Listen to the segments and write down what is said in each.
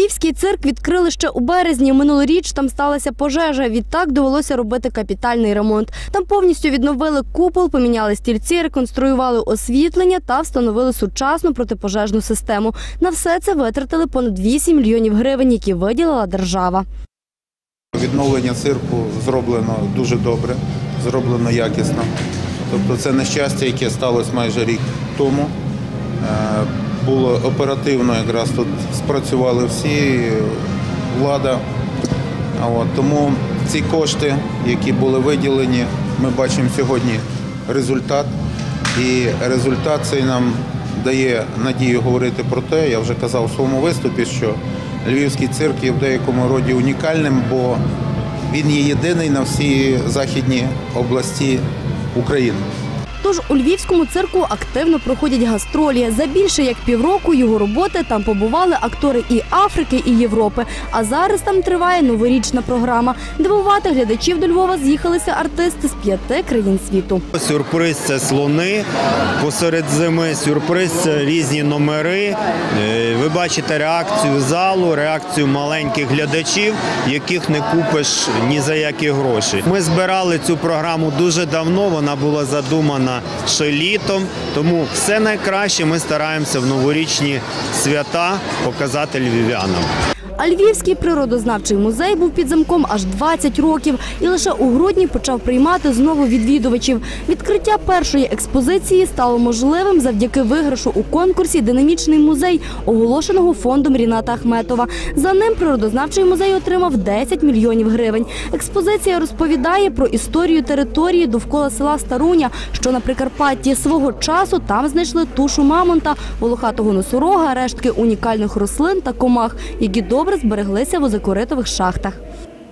Львівський цирк відкрили ще у березні. Минулоріч там сталася пожежа. Відтак довелося робити капітальний ремонт. Там повністю відновили купол, поміняли стільці, реконструювали освітлення та встановили сучасну протипожежну систему. На все це витратили понад 8 мільйонів гривень, які виділила держава. Відновлення цирку зроблено дуже добре, зроблено якісно. Тобто це нещастя, яке сталося майже рік тому. Було оперативно, якраз тут спрацювали всі, влада. От, тому ці кошти, які були виділені, ми бачимо сьогодні результат. І результат цей нам дає надію говорити про те, я вже казав у своєму виступі, що львівський цирк є в деякому роді унікальним, бо він є єдиний на всій західній області України. Тож у львівському цирку активно проходять гастролі. За більше як півроку його роботи там побували актори і Африки, і Європи. А зараз там триває новорічна програма. Дивувати глядачів до Львова з'їхалися артисти з п'яти країн світу. Сюрприз це слони посеред зими. Сюрприз це різні номери. Е, Ви бачите реакцію залу, реакцію маленьких глядачів, яких не купиш ні за які гроші. Ми збирали цю програму дуже давно. Вона була задумана ще літом. Тому все найкраще ми стараємося в новорічні свята показати львів'янам. А Львівський природознавчий музей був під замком аж 20 років і лише у грудні почав приймати знову відвідувачів. Відкриття першої експозиції стало можливим завдяки виграшу у конкурсі Динамічний музей, оголошеного фондом Ріната Ахметова. За ним природознавчий музей отримав 10 мільйонів гривень. Експозиція розповідає про історію території довкола села Старуня, що на Прикарпатті свого часу там знайшли тушу мамонта, волохатого носорога, рештки унікальних рослин та комах, які добре збереглися в озакоритових шахтах.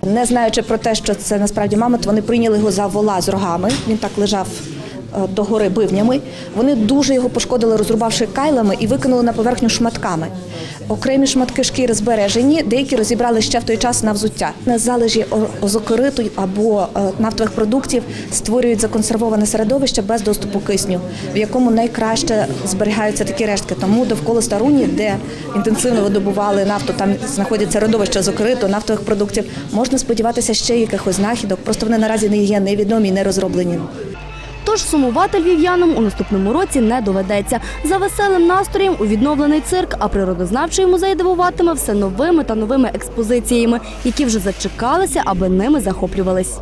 Не знаючи про те, що це насправді мамонт, вони прийняли його за вола з рогами. Він так лежав догори бивнями. Вони дуже його пошкодили, розрубавши кайлами і викинули на поверхню шматками. Окремі шматки шкіри збережені, деякі розібрали ще в той час на взуття. На залежі озокориту або е, нафтових продуктів створюють законсервоване середовище без доступу кисню, в якому найкраще зберігаються такі рештки. Тому довкола Старуні, де інтенсивно видобували нафту, там знаходяться родовища озокориту, нафтових продуктів. Можна сподіватися ще якихось знахідок. Просто вони наразі не є невідомі не розроблені. Тож сумувати львів'янам у наступному році не доведеться. За веселим настроєм у відновлений цирк, а природознавчий музей дивуватиме все новими та новими експозиціями, які вже зачекалися, аби ними захоплювались.